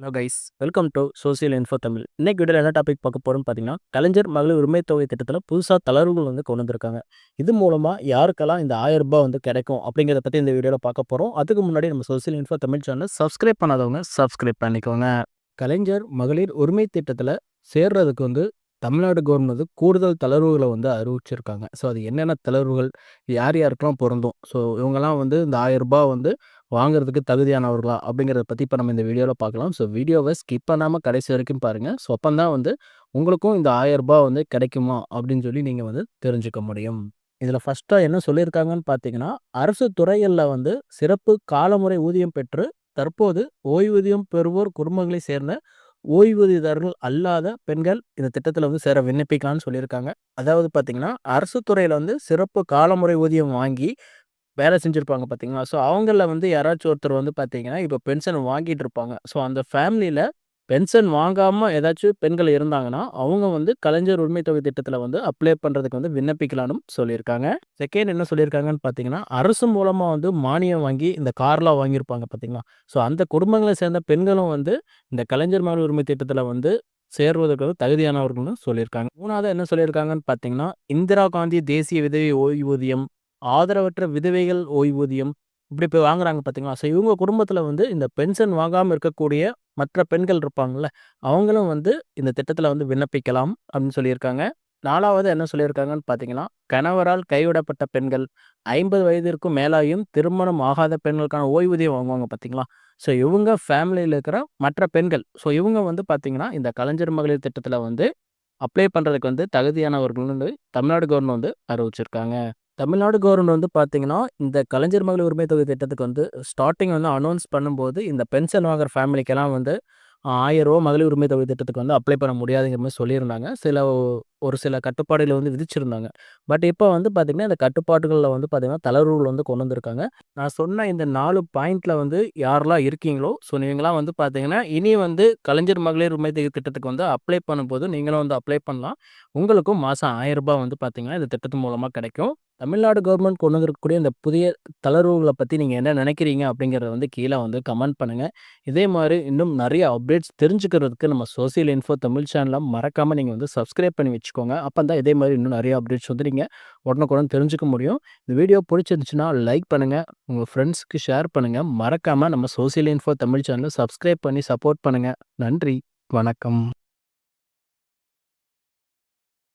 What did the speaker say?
Hello guys welcome to Social Info Tamil இன்னைக்கு வீடியோவில் என்ன டாபிக் பார்க்க போகிறோம்னு பார்த்தீங்கன்னா கலைஞர் மகளிர் உரிமை தொகை திட்டத்தில் புதுசாக தளர்வுகள் வந்து கொண்டு வந்திருக்காங்க. இது மூலமாக யாருக்கெல்லாம் இந்த ஆயிரம் ரூபாய் வந்து கிடைக்கும் அப்படிங்கிறத பற்றி இந்த வீடியோவில் பார்க்க போகிறோம் அதுக்கு முன்னாடி நம்ம Social Info Tamil channel subscribe பண்ணாதவங்க சப்ஸ்கிரைப் பண்ணிக்கோங்க. கலைஞர் மகளிர் உரிமை திட்டத்தில் சேர்றதுக்கு வந்து தமிழ்நாடு கவர்மெண்ட் வந்து கூடுதல் தளர்வுகளை வந்து அறிவிச்சிருக்காங்க. ஸோ அது என்னென்ன தளர்வுகள் யார் யாருக்கெல்லாம் பொருந்தும்? ஸோ இவங்கெல்லாம் வந்து இந்த ஆயிரம் ரூபாய் வந்து வாங்குறதுக்கு தகுதியானவர்களா? அப்படிங்கிறத பற்றி இப்போ நம்ம இந்த வீடியோவில் பார்க்கலாம். ஸோ வீடியோவை ஸ்கிப் பண்ணாமல் கடைசி வரைக்கும் பாருங்கள் ஸோ அப்போ தான் வந்து உங்களுக்கும் இந்த ஆயிரம் ரூபாய் வந்து கிடைக்குமா? அப்படின்னு சொல்லி நீங்கள் வந்து தெரிஞ்சுக்க முடியும். இதில் ஃபஸ்ட்டாக என்ன சொல்லியிருக்காங்கன்னு பார்த்தீங்கன்னா அரசு துறைகளில் வந்து சிறப்பு காலமுறை ஊதியம் பெற்று தற்போது ஓய்வூதியம் பெறுவோர் குடும்பங்களை சேர்ந்த ஓய்வூதியதாரர்கள் அல்லாத பெண்கள் இந்த திட்டத்தில் வந்து சேர விண்ணப்பிக்கலாம்னு சொல்லியிருக்காங்க. அதாவது பார்த்தீங்கன்னா அரசு துறையில் வந்து சிறப்பு காலமுறை ஊதியம் வாங்கி வேலை செஞ்சுருப்பாங்க பார்த்தீங்களா ஸோ அவங்கள வந்து யாராச்சும் ஒருத்தர் வந்து பார்த்தீங்கன்னா இப்போ பென்ஷன் வாங்கிட்டு இருப்பாங்க. ஸோ அந்த ஃபேமிலியில் பென்ஷன் வாங்காமல் ஏதாச்சும் பெண்கள் இருந்தாங்கன்னா அவங்க வந்து கலைஞர் உரிமை தொகை திட்டத்தில் வந்து அப்ளை பண்ணுறதுக்கு வந்து விண்ணப்பிக்கலாம்னு சொல்லியிருக்காங்க. செகண்ட் என்ன சொல்லியிருக்காங்கன்னு பார்த்தீங்கன்னா அரசு மூலமாக வந்து மானியம் வாங்கி இந்த கார்லாம் வாங்கியிருப்பாங்க பார்த்தீங்களா? ஸோ அந்த குடும்பங்களை சேர்ந்த பெண்களும் வந்து இந்த கலைஞர் மகளிர் உரிமை திட்டத்தில் வந்து சேர்வதற்கு வந்து தகுதியானவர்கள்னு சொல்லியிருக்காங்க. மூணாவது என்ன சொல்லியிருக்காங்கன்னு பார்த்தீங்கன்னா இந்திரா காந்தி தேசிய விதவை ஓய்வூதியம் ஆதரவற்ற விதவைகள் ஓய்வூதியம் இப்படி போய் வாங்குறாங்க பார்த்தீங்களா? ஸோ இவங்க குடும்பத்தில் வந்து இந்த பென்ஷன் வாங்காமல் இருக்கக்கூடிய மற்ற பெண்கள் இருப்பாங்கள்ல அவங்களும் வந்து இந்த திட்டத்தில் வந்து விண்ணப்பிக்கலாம் அப்படின்னு சொல்லியிருக்காங்க. நாலாவது என்ன சொல்லியிருக்காங்கன்னு பார்த்தீங்கன்னா கணவரால் கைவிடப்பட்ட பெண்கள் ஐம்பது வயதிற்கும் மேலாயும் திருமணம் ஆகாத பெண்களுக்கான ஓய்வூதியம் வாங்குவாங்க பார்த்தீங்களா? ஸோ இவங்க ஃபேமிலியில் இருக்கிற மற்ற பெண்கள் ஸோ இவங்க வந்து பார்த்தீங்கன்னா இந்த கலைஞர் மகளிர் திட்டத்தில் வந்து அப்ளை பண்ணுறதுக்கு வந்து தகுதியானவர்கள் வந்து தமிழ்நாடு கவர்மெண்ட் வந்து அறிவிச்சிருக்காங்க. தமிழ்நாடு கவர்மெண்ட் வந்து பார்த்தீங்கன்னா, இந்த கலைஞர் மகளிர் உரிமை தொகை திட்டத்துக்கு வந்து ஸ்டார்ட்டிங் வந்து அனௌன்ஸ் பண்ணும்போது, இந்த பென்ஷன் வாங்குற ஃபேமிலிக்கெல்லாம் வந்து ஆயிரம் ரூபா மகளிர் உரிமை தொகை திட்டத்துக்கு வந்து அப்ளை பண்ண முடியாதுங்கிற மாதிரி சொல்லியிருந்தாங்க. சில ஒரு சில கட்டுப்பாடுகளை வந்து விதிச்சிருந்தாங்க. பட் இப்போ வந்து பார்த்திங்கன்னா இந்த கட்டுப்பாடுகளில் வந்து பார்த்திங்கன்னா தளர்வுகள் வந்து கொண்டு வந்திருக்காங்க. நான் சொன்ன இந்த நாலு பாயிண்டில் வந்து யாரெல்லாம் இருக்கீங்களோ, ஸோ நீங்களாம் வந்து பார்த்தீங்கன்னா, இனி வந்து கலைஞர் மகளிர் உரிமை திட்டத்துக்கு வந்து அப்ளை பண்ணும்போது, நீங்களும் வந்து அப்ளை பண்ணலாம். உங்களுக்கும் மாதம் ஆயிரம் ரூபாய் வந்து பார்த்திங்கன்னா இந்த திட்டத்து மூலமாக கிடைக்கும். தமிழ்நாடு கவர்மெண்ட் கொண்டு வந்திருக்கக்கூடிய இந்த புதிய தளர்வுகளை பற்றி நீங்கள் என்ன நினைக்கிறீங்க அப்படிங்கிறத வந்து கீழே வந்து கமெண்ட் பண்ணுங்கள் இதே மாதிரி இன்னும் நிறைய அப்டேட்ஸ் தெரிஞ்சுக்கிறதுக்கு நம்ம சோசியல் இன்ஃபோ தமிழ் சேனலை மறக்காமல் நீங்கள் வந்து சப்ஸ்கிரைப் பண்ணி வச்சுக்கோங்க. அப்போ தான் இதே மாதிரி இன்னும் நிறைய அப்டேட்ஸ் வந்து நீங்கள் உடனுக்குடன் தெரிஞ்சுக்க முடியும். இந்த வீடியோ பிடிச்சிருந்துச்சுன்னா லைக் பண்ணுங்கள் உங்கள் ஃப்ரெண்ட்ஸ்க்கு ஷேர் பண்ணுங்கள் மறக்காமல் நம்ம சோசியல் இன்ஃபோ தமிழ் சேனலை சப்ஸ்கிரைப் பண்ணி சப்போர்ட் பண்ணுங்கள் நன்றி. வணக்கம்.